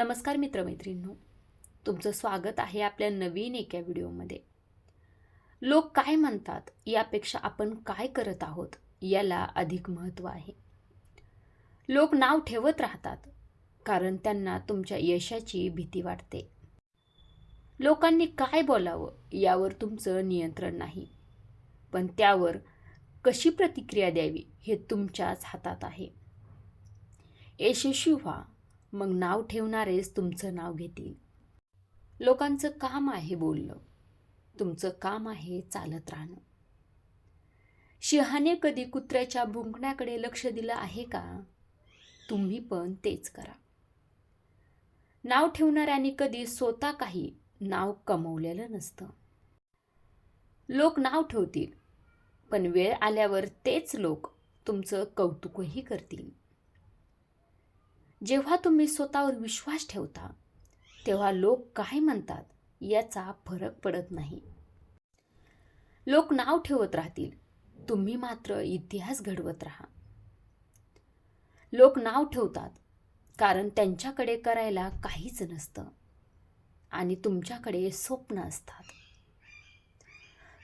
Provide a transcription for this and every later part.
नमस्कार मित्रमैत्रिणींनो तुमचं स्वागत आहे आपल्या नवीन एका व्हिडिओमध्ये. लोक काय म्हणतात यापेक्षा आपण काय करत आहोत याला अधिक महत्त्व आहे. लोक नाव ठेवत राहतात कारण त्यांना तुमच्या यशाची भीती वाटते. लोकांनी काय बोलावं यावर तुमचं नियंत्रण नाही. पण त्यावर कशी प्रतिक्रिया द्यावी हे तुमच्याच हातात आहे. यशस्वी व्हा मग नाव ठेवणारेच तुमचं नाव घेतील. लोकांचं काम आहे बोलणं. तुमचं काम आहे चालत राहणं. सिंहाने कधी कुत्र्याच्या भुंकण्याकडे लक्ष दिलं आहे का? तुम्ही पण तेच करा. नाव ठेवणाऱ्यांनी कधी स्वतः काही नाव कमवलेलं नसतं. लोक नाव ठेवतील पण वेळ आल्यावर तेच लोक तुमचं कौतुकही करतील. जेव्हा तुम्ही स्वतःवर विश्वास ठेवता तेव्हा लोक काय म्हणतात याचा फरक पडत नाही. लोक नाव ठेवत राहतील तुम्ही मात्र इतिहास घडवत राहा. लोक नाव ठेवतात कारण त्यांच्याकडे करायला काहीच नसतं आणि तुमच्याकडे स्वप्न असतात.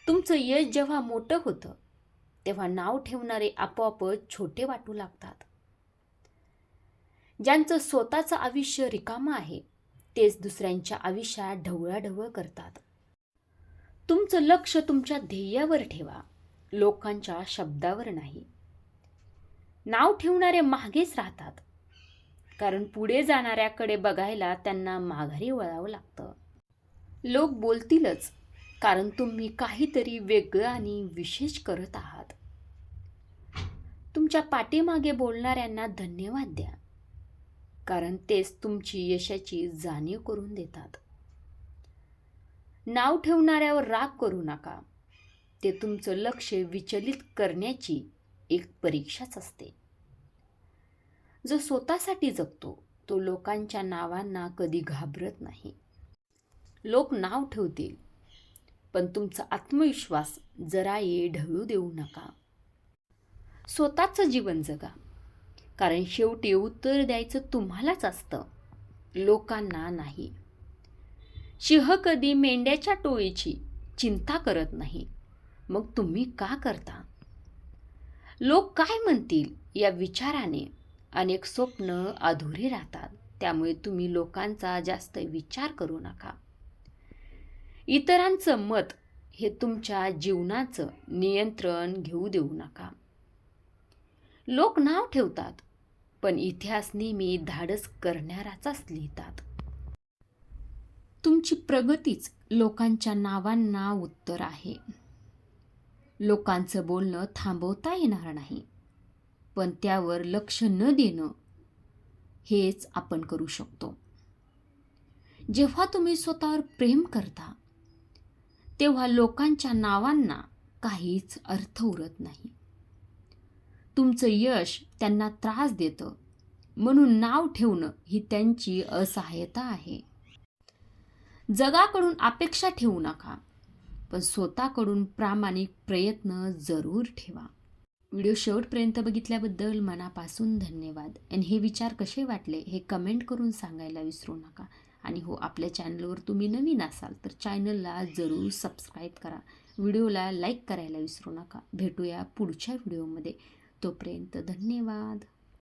तुमचं यश जेव्हा मोठं होतं तेव्हा नाव ठेवणारे आपोआपच छोटे वाटू लागतात. ज्यांचं स्वतःचं आयुष्य रिकामं आहे तेच दुसऱ्यांच्या आयुष्यात ढवळाढवळ करतात. तुमचं लक्ष तुमच्या ध्येयावर ठेवा लोकांच्या शब्दावर नाही. नाव ठेवणारे मागेच राहतात. कारण पुढे जाणाऱ्याकडे बघायला त्यांना माघारी वळावं लागतं. लोक बोलतीलच कारण तुम्ही काहीतरी वेगळं आणि विशेष करत आहात. तुमच्या पाठीमागे बोलणाऱ्यांना धन्यवाद द्या. कारण तेच तुमची यशाची जाणीव करून देतात. नाव ठेवणाऱ्यावर राग करू नका. ते तुमचं लक्ष विचलित करण्याची एक परीक्षाच असते. जो स्वतःसाठी जगतो तो लोकांच्या नावांना कधी घाबरत नाही. लोक नाव ठेवतील पण तुमचा आत्मविश्वास जराही ढवळू देऊ नका. स्वतःचं जीवन जगा. कारण शेवटी उत्तर द्यायचं तुम्हालाच असतं. लोकांना नाही. सिंह कधी मेंढ्याच्या टोळीची चिंता करत नाही. मग तुम्ही का करता? लोक काय म्हणतील या विचाराने? अनेक स्वप्न अधुरे राहतात. त्यामुळे तुम्ही लोकांचा जास्त विचार करू नका. इतरांचं मत हे तुमच्या जीवनाचं नियंत्रण घेऊ देऊ नका. लोक नाव ठेवतात. पण इतिहास नेहमी धाडस करणाराचाच लिहितात. तुमची प्रगतीच लोकांच्या नावांना उत्तर आहे. लोकांचं बोलणं थांबवता येणार नाही. पण त्यावर लक्ष न देणं हेच आपण करू शकतो. जेव्हा तुम्ही स्वतःवर प्रेम करता तेव्हा लोकांच्या नावांना काहीच अर्थ उरत नाही. तुमचं यश त्यांना त्रास देतं. म्हणून नाव ठेवणं ही त्यांची असहाय्यता आहे. जगाकडून अपेक्षा ठेवू नका पण स्वतःकडून प्रामाणिक प्रयत्न जरूर ठेवा. व्हिडिओ शेवटपर्यंत बघितल्याबद्दल मनापासून धन्यवाद. आणि हे विचार कसे वाटले हे कमेंट करून सांगायला विसरू नका. आणि हो आपल्या चॅनलवर तुम्ही नवीन असाल तर चॅनलला जरूर सबस्क्राईब करा. व्हिडिओला लाईक करायला विसरू नका. भेटूया पुढच्या व्हिडिओमध्ये. तोपर्यंत धन्यवाद